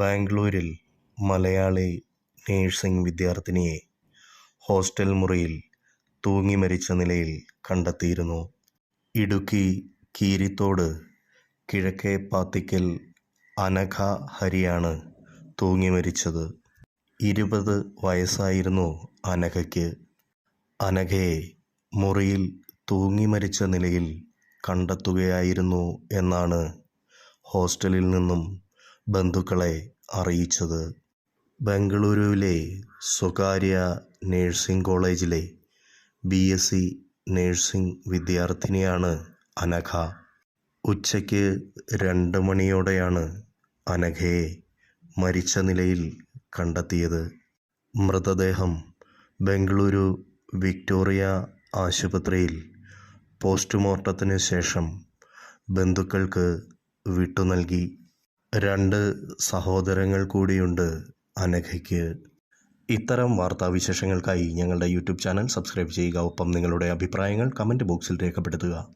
ബാംഗ്ലൂരിൽ Malayali nursing വിദ്യാർത്ഥിനിയെ hostel മുറിയിൽ തൂങ്ങി മരിച്ച നിലയിൽ കണ്ടെത്തിയിരുന്നു. ഇടുക്കി കീരിത്തോട് കിഴക്കേ പാത്തിക്കൽ അനഘ ഹരിയാണ് തൂങ്ങി മരിച്ചത്. ഇരുപത് വയസ്സായിരുന്നു അനഘയ്ക്ക്. അനഘയെ മുറിയിൽ തൂങ്ങി മരിച്ച നിലയിൽ കണ്ടെത്തുകയായിരുന്നു എന്നാണ് ഹോസ്റ്റലിൽ നിന്നും ബന്ധുക്കളെ അറിയിച്ചത് ബംഗളൂരുവിലെ സ്വകാര്യ നഴ്സിംഗ് കോളേജിലെ ബി എസ് സി നഴ്സിംഗ് വിദ്യാർത്ഥിനിയാണ് അനഘ. ഉച്ചയ്ക്ക് രണ്ട് മണിയോടെയാണ് അനഘയെ മരിച്ച നിലയിൽ കണ്ടെത്തിയത്. മൃതദേഹം ബംഗളൂരു വിക്ടോറിയ ആശുപത്രിയിൽ പോസ്റ്റ്മോർട്ടത്തിന് ശേഷം ബന്ധുക്കൾക്ക് വിട്ടു നൽകി രണ്ട് സഹോദരങ്ങൾ കൂടിയുണ്ട് അനഘയ്ക്ക്. ഇത്തരം വാർത്താവിശേഷങ്ങൾക്കായി ഞങ്ങളുടെ യൂട്യൂബ് ചാനൽ സബ്സ്ക്രൈബ് ചെയ്യുക. ഒപ്പം നിങ്ങളുടെ അഭിപ്രായങ്ങൾ കമന്റ് ബോക്സിൽ രേഖപ്പെടുത്തുക.